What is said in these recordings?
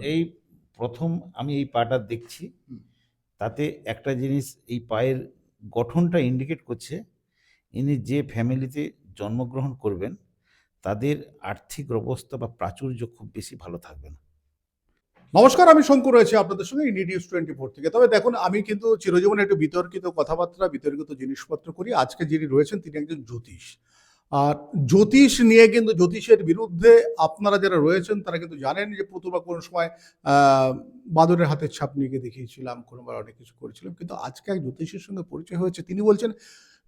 এই প্রথম আমি এই পাটা দেখছি তাতে একটা জিনিস এই পায়ের গঠনটা ইন্ডিকেট করছে ইনি যে ফ্যামিলিতে জন্মগ্রহণ করবেন তাদের আর্থিক অবস্থা বা প্রাচুর্য খুব বেশি ভালো থাকবে না। নমস্কার আমি শঙ্কর রয়েছে আপনাদের সঙ্গে ইন্ডি নিউজ টোয়েন্টি ফোর থেকে। তবে দেখুন আমি কিন্তু চিরজীবনে একটু বিতর্কিত কথাবার্তা বিতর্কিত জিনিসপত্র করি। আজকে যিনি রয়েছেন তিনি একজন জ্যোতিষ। আর জ্যোতিষ নিয়ে কিন্তু জ্যোতিষের বিরুদ্ধে আপনারা যারা রয়েছেন তারা কিন্তু জানেন যে প্রতুবা কোনো সময় বাদরের হাতের ছাপ নিয়ে গিয়ে দেখিয়েছিলাম কোনোবার অনেক কিছু করেছিলাম। কিন্তু আজকে এক জ্যোতিষের সঙ্গে পরিচয় হয়েছে। তিনি বলছেন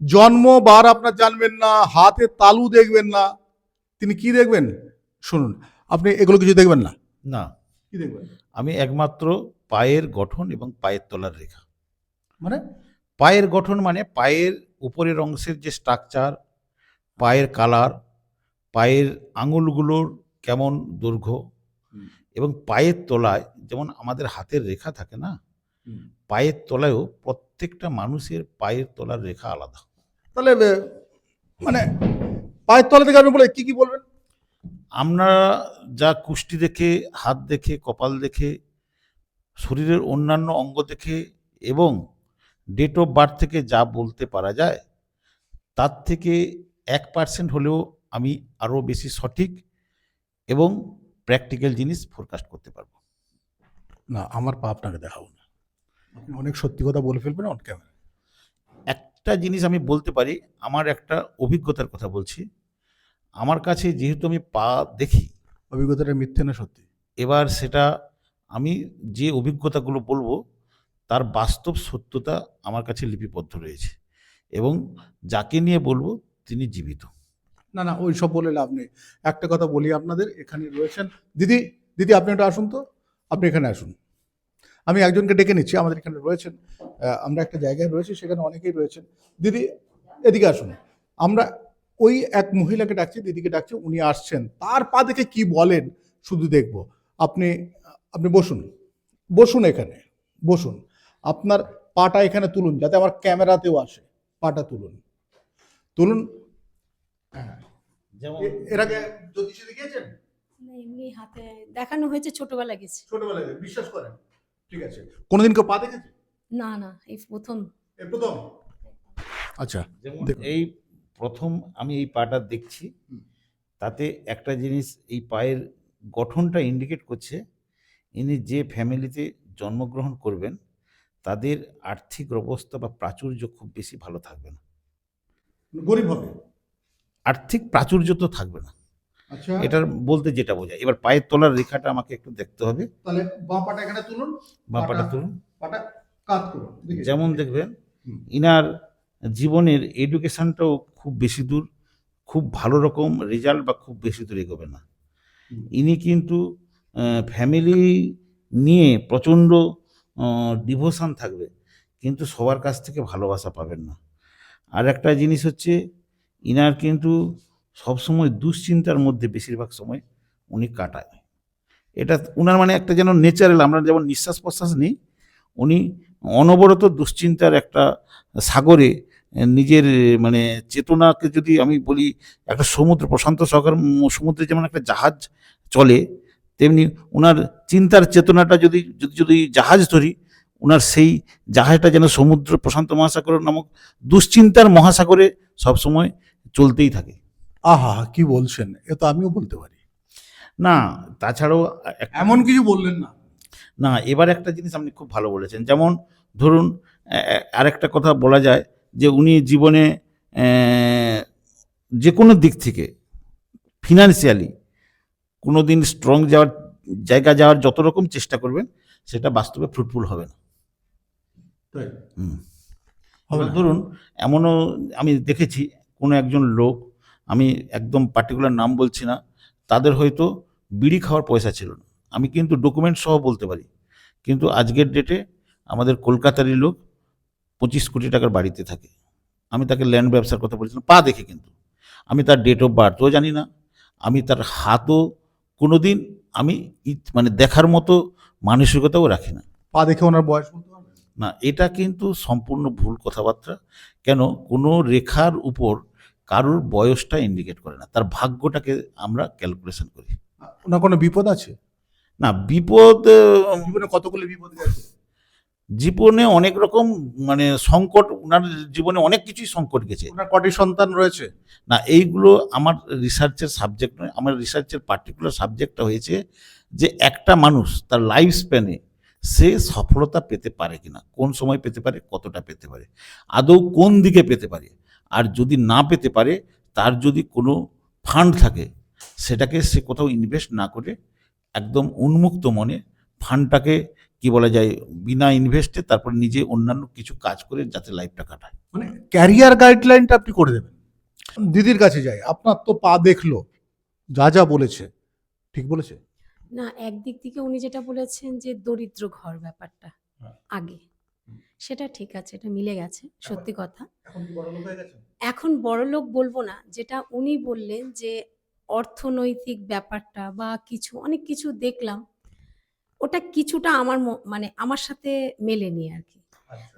জন্ম বার আপনার জানবেন না হাতে তালু দেখবেন না। তিনি কি দেখবেন? শুনুন আপনি এগুলো কিছু দেখবেন না? না। কি দেখবেন? আমি একমাত্র পায়ের গঠন এবং পায়ের তলার রেখা। মানে? পায়ের গঠন মানে পায়ের উপরের অংশের যে স্ট্রাকচার পায়ের কালার পায়ের আঙুলগুলোর কেমন দৈর্ঘ্য এবং পায়ের তলায় যেমন আমাদের হাতের রেখা থাকে না পায়ের তলায়ও প্রত্যেকটা মানুষের পায়ের তলার রেখা আলাদা। তাহলে মানে পায়ের তলা থেকে আপনি বলে কি কি বলবেন? আমরা যা কুষ্টি দেখে হাত দেখে কপাল দেখে শরীরের অন্যান্য অঙ্গ দেখে এবং ডেট অফ বার্থ থেকে যা বলতে পারা যায় তার থেকে এক পার্সেন্ট হলেও আমি আরও বেশি সঠিক এবং প্র্যাকটিক্যাল জিনিস ফোরকাস্ট করতে পারব। না আমার পা আপনাকে দেখাবো না। আপনি অনেক সত্যি কথা বলে ফেলবেন অন ক্যামেরা একটা জিনিস আমি বলতে পারি আমার একটা অভিজ্ঞতার কথা বলছি। আমার কাছে যেহেতু আমি পা দেখি অভিজ্ঞতাটা মিথ্যে না সত্যি? এবার সেটা আমি যে অভিজ্ঞতাগুলো বলব তার বাস্তব সত্যতা আমার কাছে লিপিবদ্ধ রয়েছে। এবং যাকে নিয়ে বলব তিনি জীবিত। না না, ওই সব বলে লাভ নেই। একটা কথা বলি আপনাদের, এখানে রয়েছেন। দিদি দিদি, আপনি একটু আসুন তো। আপনি এখানে আসুন। আমি একজনকে ডেকে নিচ্ছি, আমাদের এখানে রয়েছেন। আমরা একটা জায়গায় রয়েছি, সেখানে অনেকেই রয়েছেন। দিদি, এদিকে আসুন। আমরা ওই এক মহিলাকে ডাকছি, দিদিকে ডাকছি, উনি আসছেন। তার পা দেখে কি বলেন, শুধু দেখব। আপনি আপনি বসুন। বসুন এখানে। বসুন। আপনার পাটা এখানে তুলুন, যাতে আমার ক্যামেরাতেও আসে। পাটা তুলুন। তুলুন। এর আগে জ্যোতিষী দেখিয়েছেন? এমনি হাতে দেখানো হয়েছে ছোটবেলা গেছে। ছোটবেলায় বিশ্বাস করেন। ঠিক আছে। কোনোদিন কেউ পা দেখেছে? না না এই প্রথম। এই প্রথম? আচ্ছা এই প্রথম আমি এই পাটা দেখছি তাতে একটা জিনিস এই পায়ের গঠনটা ইন্ডিকেট করছে ইনি যে ফ্যামিলিতে জন্মগ্রহণ করবেন তাদের আর্থিক অবস্থা বা প্রাচুর্য খুব বেশি ভালো থাকবে না। গরিব হবে। আর্থিক প্রাচুর্য তো থাকবে না। আচ্ছা। এটার বলতে যেটা বোঝায়। এবার পায়ের তলার রেখাটা আমাকে একটু দেখতে হবে। তাহলে বাঁ পাটা এখানে তুলুন বা পাটা তুলুন। পাটা কাত করুন যেমন দেখবেন। ইনার জীবনের এডুকেশনটাও খুব বেশি দূর খুব ভালো রকম রেজাল্ট বা খুব বেশি দূর এগোবে না। ইনি কিন্তু ফ্যামিলি নিয়ে প্রচণ্ড ডিভোশন থাকবে। কিন্তু সবার কাছ থেকে ভালোবাসা পাবেন না। আর একটা জিনিস হচ্ছে, ইনার কিন্তু সবসময় দুশ্চিন্তার মধ্যে বেশিরভাগ সময় উনি কাটায়। এটা উনার মানে একটা যেন নেচারাল আমরা যেমন নিঃশ্বাস প্রশ্বাস নিই, উনি অনবরত দুশ্চিন্তার একটা সাগরে নিজের মানে চেতনাকে যদি আমি বলি, একটা সমুদ্র, প্রশান্ত সাগর, সমুদ্রে যেমন একটা জাহাজ চলে, তেমনি ওনার চিন্তার চেতনাটা যদি যদি যদি জাহাজ ধরি ওনার সেই জাহাজটা যেন সমুদ্র প্রশান্ত মহাসাগর নামক দুশ্চিন্তার মহাসাগরে সবসময় চলতেই থাকে। আহা কি বলছেন? এ তো আমিও বলতে পারি। না তাছাড়াও এমন কিছু বললেন না। না এবার একটা জিনিস আপনি খুব ভালো বলেছেন। যেমন ধরুন আরেকটা কথা বলা যায় যে উনি জীবনে যে কোনো দিক থেকে ফিনান্সিয়ালি কোনো দিন স্ট্রং যাওয়ার জায়গা যাওয়ার যত রকম চেষ্টা করবেন সেটা বাস্তবে ফ্রুটফুল হবে না। তাই ধরুন এমনও আমি দেখেছি কোনো একজন লোক আমি একদম পার্টিকুলার নাম বলছি না তাদের হয়তো বিড়ি খাওয়ার পয়সা ছিল না। আমি কিন্তু ডকুমেন্ট সহ বলতে পারি। কিন্তু আজকের ডেটে আমাদের কলকাতারই লোক পঁচিশ কোটি টাকার বাড়িতে থাকে। আমি তাকে ল্যান্ড ব্যবসার কথা বলেছিলাম পা দেখে কিন্তু। আমি তার ডেট অফ বার্থও জানি না। আমি তার হাতও কোনো দিন আমি মানে দেখার মতো মানসিকতাও রাখি না। পা দেখে ওনার বয়স না এটা কিন্তু সম্পূর্ণ ভুল কথাবার্তা। কেন? কোনো রেখার উপর কারোর বয়সটা ইন্ডিকেট করে না। তার ভাগ্যটাকে আমরা ক্যালকুলেশন করি। ওনার কোনো বিপদ আছে? না বিপদ জীবনে কতগুলো বিপদ গেছে জীবনে অনেক রকম মানে সংকট ওনার জীবনে অনেক কিছুই সংকট গেছে। ওনার কটি সন্তান রয়েছে? না এইগুলো আমার রিসার্চের সাবজেক্ট নয় আমার রিসার্চের পার্টিকুলার সাবজেক্টটা হয়েছে যে একটা মানুষ তার লাইফ স্প্যানে সে সফলতা পেতে পারে কিনা, কোন সময় পেতে পারে, কতটা পেতে পারে, আদৌ কোন দিকে পেতে পারে, আর যদি না পেতে পারে, তার যদি কোনো ফান্ড থাকে, সেটাকে সে কোথাও ইনভেস্ট না করে একদম উন্মুক্ত মনে ফান্ডটাকে, কি বলা যায়, বিনা ইনভেস্টে তারপর নিজে অন্যান্য কিছু কাজ করে যাতে লাইফটা কাটায়। মানে ক্যারিয়ার গাইডলাইনটা আপনি করে দেবেন। দিদির কাছে যাই, আপনার তো পা দেখল, যা যা বলেছে, ঠিক বলেছে? না একদিক থেকে উনি যেটা বলেছেন যে দরিদ্র ঘর ব্যাপারটা হ্যাঁ। আগে। সেটা ঠিক আছে এটা মিলে গেছে সত্যি কথা। এখন বড় লোক বলব না যেটা উনি বললেন যে অর্থনৈতিক ব্যাপারটা বা কিছু অনেক কিছু দেখলাম ওটা কিছুটা আমার মানে আমার সাথে মেলেনি আর কি।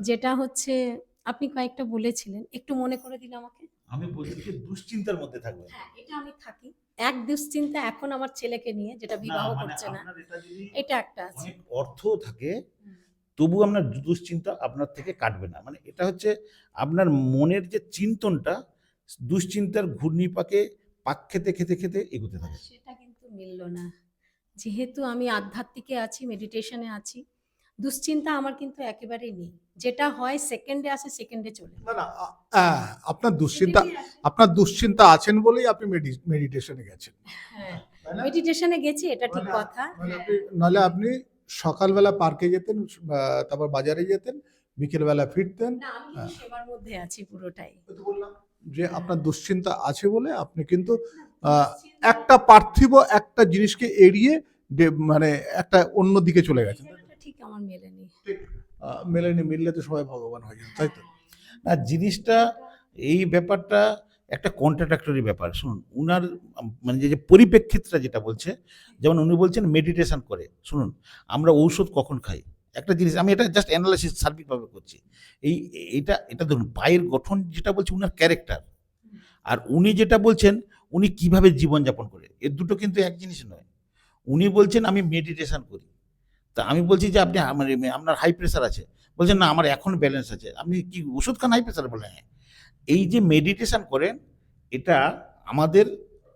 যেটা হচ্ছে আপনি কয়েকটা বলেছিলেন একটু মনে করে দিন আমাকে। আমি বলছি যে দুশ্চিন্তার মধ্যে থাকবে হ্যাঁ এটা আমি থাকি। এক দুশ্চিন্তা এখন আমার ছেলেকে নিয়ে যেটা বিবাহ মানে করছে না। এটা একটা আছে। অর্থও থাকে তবু আপনার দুশ্চিন্তা আপনার থেকে কাটবে না। মানে এটা হচ্ছে আপনার মনের যে চিন্তনটা দুশ্চিন্তার ঘূর্ণিপাকে পাক খেতে খেতে খেতে এগোতে থাকে। সেটা কিন্তু মিলল না। যেহেতু আমি আধ্যাত্মিকে আছি মেডিটেশনে আছি দুশ্চিন্তা আমার কিন্তু একেবারেই নেই। যেটা হয় সেকেন্ডে আসে সেকেন্ডে চলে। না না আপনার দুশ্চিন্তা আপনার দুশ্চিন্তা আছেন বলেই আপনি মেডিটেশনে গেছেন। হ্যাঁ মেডিটেশনে গেছি এটা ঠিক মানে- কথা। মানে হ্যাঁ। আপনি- নাহলে আপনি সকালবেলা পার্কে যেতেন তারপর বাজারে যেতেন বিকেলবেলা ফিরতেন। না আমি সেবার মধ্যে আছি পুরোটাই। তো বললাম যে আপনার দুশ্চিন্তা আছে বলে আপনি কিন্তু একটা পার্থিব একটা জিনিসকে এড়িয়ে মানে একটা অন্য দিকে চলে গেছেন। ঠিক আমার মেলেনি। মেলেনি, মিললে তো সবাই ভগবান হয়ে যান তাই তো? না, জিনিসটা, এই ব্যাপারটা একটা কন্ট্রাডাক্টরি ব্যাপার। শুনুন, উনার মানে যে পরিপ্রেক্ষিতটা যেটা বলছে, যেমন উনি বলছেন মেডিটেশন করে। শুনুন, আমরা ঔষধ কখন খাই? একটা জিনিস, আমি এটা জাস্ট অ্যানালাইসিস সার্বিকভাবে করছি। এই, এটা এটা ধরুন পায়ের গঠন যেটা বলছে, উনার ক্যারেক্টার আর উনি যেটা বলছেন, উনি কীভাবে জীবনযাপন করে? এর দুটো কিন্তু এক জিনিস নয়। উনি বলছেন, আমি মেডিটেশন করি। তা আমি বলছি যে আপনি মানে আপনার হাই প্রেশার আছে। বলছেন না আমার এখন ব্যালেন্স আছে। আপনি কি ওষুধ খান হাই প্রেশার বলে হ্যাঁ এই যে মেডিটেশন করেন এটা আমাদের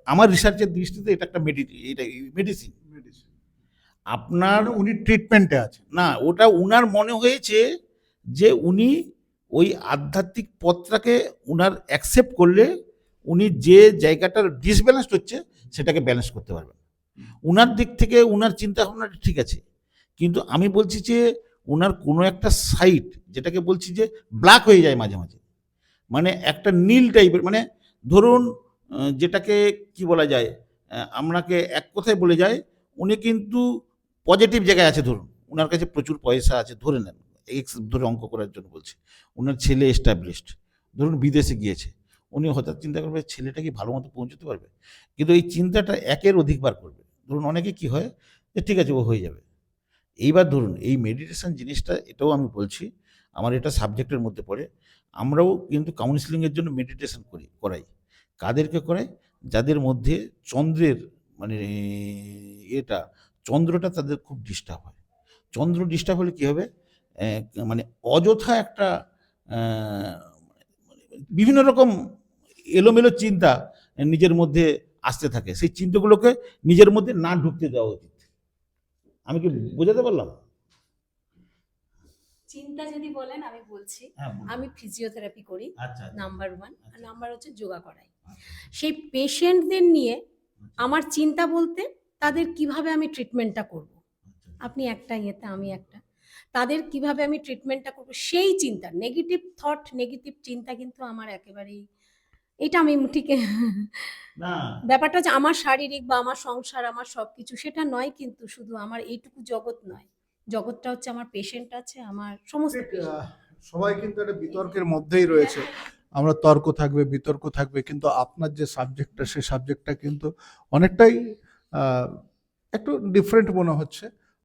আমার রিসার্চের দৃষ্টিতে এটা একটা মেডি এটা মেডিসিন আপনার মানে উনি ট্রিটমেন্টে আছেন। না ওটা উনার মনে হয়েছে যে উনি ওই আধ্যাত্মিক পথটাকে উনার অ্যাকসেপ্ট করলে উনি যে জায়গাটার ডিসব্যালেন্স হচ্ছে সেটাকে ব্যালেন্স করতে পারবেন। উনার দিক থেকে উনার চিন্তা ভাবনাটা ঠিক আছে। কিন্তু আমি বলছি যে ওনার কোনো একটা সাইট যেটাকে বলছি যে ব্ল্যাক হয়ে যায় মাঝে মাঝে। মানে একটা নীল টাইপের মানে ধরুন যেটাকে কি বলা যায় আপনাকে এক কথায় বলে যায়, উনি কিন্তু পজিটিভ জায়গায় আছে ধরুন ওনার কাছে প্রচুর পয়সা আছে, ধরে নেন এক্স ধরে অঙ্ক করার জন্য বলছি। ওনার ছেলে এস্টাবলিশড ধরুন বিদেশে গিয়েছে, উনি হঠাৎ চিন্তা করবে, ছেলেটা কি ভালো মতো পৌঁছতে পারবে? কিন্তু এই চিন্তাটা একের অধিকবার করবে। ধরুন অনেকে কি হয়, যে ঠিক আছে, ও হয়ে যাবে। এইবার ধরুন, এই মেডিটেশন জিনিসটা এটাও আমি বলছি, আমার এটা সাবজেক্টের মধ্যে পড়ে, আমরাও কিন্তু কাউন্সিলিংয়ের জন্য মেডিটেশন করি, করাই। কাদেরকে করাই? যাদের মধ্যে চন্দ্রের মানে এটা, চন্দ্রটা তাদের খুব ডিস্টার্ব হয়। চন্দ্র ডিস্টার্ব হলে কী হবে? মানে অযথা একটা বিভিন্ন রকম এলোমেলো চিন্তা নিজের মধ্যে আসতে থাকে। সেই চিন্তাগুলোকে নিজের মধ্যে না ঢুকতে দেওয়া উচিত। আমি কি বোঝাতে পারলাম? চিন্তা যদি বলেন আমি বলছি। হ্যাঁ আমি ফিজিওথেরাপি করি আচ্ছা নাম্বার ওয়ান আর নাম্বার হচ্ছে যোগা করাই। সেই পেশেন্টদের নিয়ে আমার চিন্তা বলতে তাদের কীভাবে আমি ট্রিটমেন্টটা করব? আপনি একটা ইয়েতে আমি একটা। তাদের কীভাবে আমি ট্রিটমেন্টটা করব? সেই চিন্তা নেগেটিভ থট নেগেটিভ চিন্তা কিন্তু আমার একেবারেই এটা আমি ঠিক ব্যাপারটা হচ্ছে আমার শারীরিক বা আমার সংসার আমার সব কিছু সেটা নয় কিন্তু শুধু আমার এইটুকু জগৎ নয়। জগৎটা হচ্ছে আমার পেশেন্ট আছে আমার সমস্ত সবাই কিন্তু একটা বিতর্কের মধ্যেই রয়েছে। আমরা তর্ক থাকবে বিতর্ক থাকবে কিন্তু আপনার যে সাবজেক্টটা সেই সাবজেক্টটা কিন্তু অনেকটাই একটু ডিফারেন্ট মনে হচ্ছে।